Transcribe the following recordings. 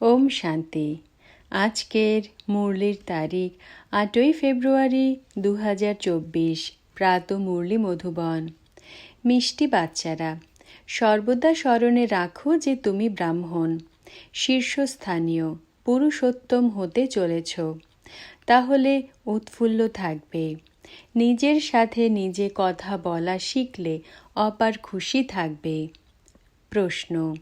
ওম শান্তি। আজকের মুরলির তারিখ আটই ফেব্রুয়ারি দু হাজার চব্বিশ, প্রাত মুরলি মধুবন। মিষ্টি বাচ্চারা, সর্বদা স্মরণে রাখো যে তুমি ব্রাহ্মণ, শীর্ষস্থানীয়, পুরুষোত্তম হতে চলেছ। তাহলে উৎফুল্ল থাকবে। নিজের সাথে নিজে কথা বলা শিখলে অপার খুশি থাকবে। প্রশ্ন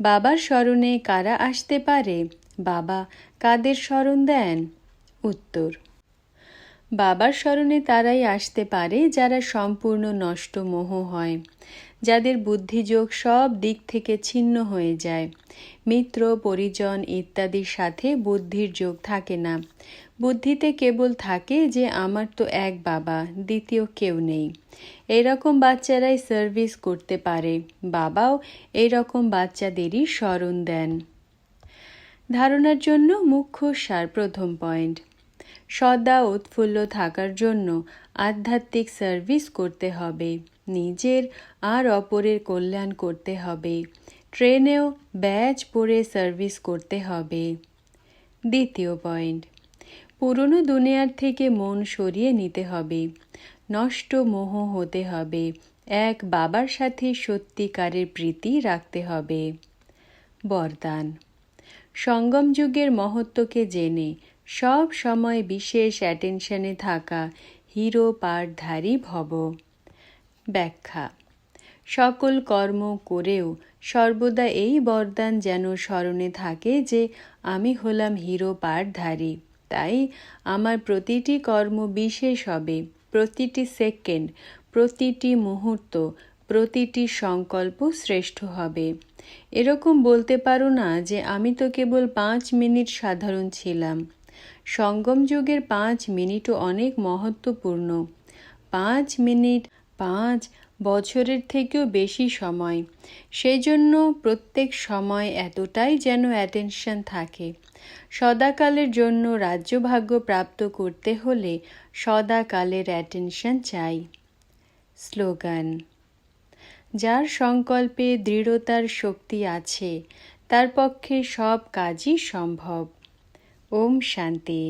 বাবার স্মরণে কারা আসতে পারে? বাবা কাদের স্মরণ দেন? উত্তর বাবার স্মরণে তারাই আসতে পারে যারা সম্পূর্ণ নষ্ট মোহ হয়। যাদের বুদ্ধিযোগ সব দিক থেকে ছিন্ন হয়ে যায়। মিত্র, পরিজন ইত্যাদির সাথে বুদ্ধির যোগ থাকে না। বুদ্ধিতে কেবল থাকে যে, আমার তো এক বাবা, দ্বিতীয় কেউ নেই। এরকম বাচ্চারাই সার্ভিস করতে পারে। বাবাও এরকম বাচ্চাদেরই স্মরণ দেন। ধারণার জন্য মুখ্য সার প্রথম পয়েন্ট সদা উৎফুল্ল থাকার জন্য আধ্যাত্মিক সার্ভিস করতে হবে। নিজের আর অপরের কল্যাণ করতে হবে। ট্রেনেও ব্যাচ পরে সার্ভিস করতে হবে। দ্বিতীয় পয়েন্ট, পুরনো দুনিয়ার থেকে মন সরিয়ে নিতে হবে। নষ্ট মোহ হতে হবে। এক বাবার সাথে সত্যিকারের প্রীতি রাখতে হবে। বরদান, সঙ্গম যুগের মহত্বকে জেনে সব সময় বিশেষ অ্যাটেনশনে থাকা হিরো পাঠধারী ভব। ব্যাখ্যা, সকল কর্ম করেও সর্বদা এই বরদান যেন স্মরণে থাকে যে আমি হলাম হিরো পাঠধারী, তাই আমার প্রতিটি কর্ম বিশেষ হবে, প্রতিটি সেকেন্ড প্রতিটি মুহূর্ত, প্রতিটি সংকল্প শ্রেষ্ঠ হবে। এরকম বলতে পারো না যে আমি তো কেবল পাঁচ মিনিট সাধারণ ছিলাম। সঙ্গম যুগের পাঁচ মিনিটও অনেক মহত্বপূর্ণ। পাঁচ মিনিট পাঁচ বছরের থেকেও বেশি সময়। সেই জন্য প্রত্যেক সময় এতটাই যেন অ্যাটেনশন থাকে। সদাকালের জন্য রাজ্যভাগ্য প্রাপ্ত করতে হলে সদাকালের অ্যাটেনশন চাই। স্লোগান, যার সংকল্পে দৃঢ়তার শক্তি আছে, তার পক্ষে সব কাজই সম্ভব। ওম শান্তি